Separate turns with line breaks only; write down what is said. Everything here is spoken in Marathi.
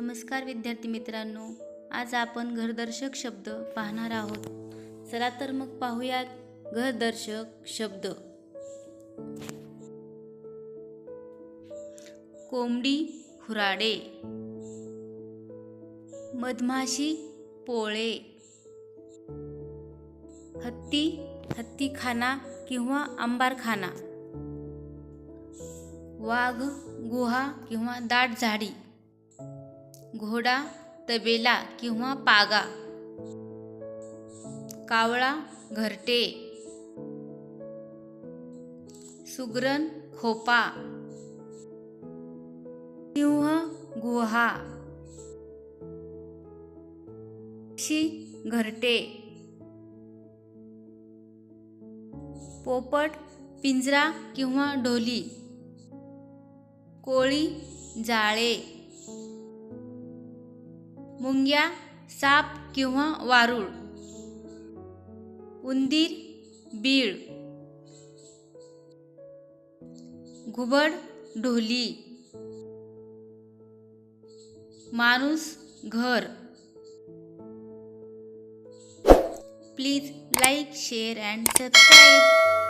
नमस्कार विद्यार्थी मित्रांनो आज आपण घरदर्शक शब्द पाहणार आहोत. चला तर मग पाहूयात घरदर्शक शब्द. कोंबडी खुराडे. मधमाशी पोळे. हत्ती हत्तीखाना किंवा आंबारखाना. वाघ गुहा किंवा दाट झाडी. घोडा तबेला किंवा पागा. कावळा घरटे. सुगरण खोपा. सिंह गुहा. पक्षी घरटे. पोपट पिंजरा किंवा ढोली कोळी जाळे. मुंग्या साप किंवा वारूळ. उंदीर बीळ. घुबड ढोली. माणूस घर. Please like share and subscribe.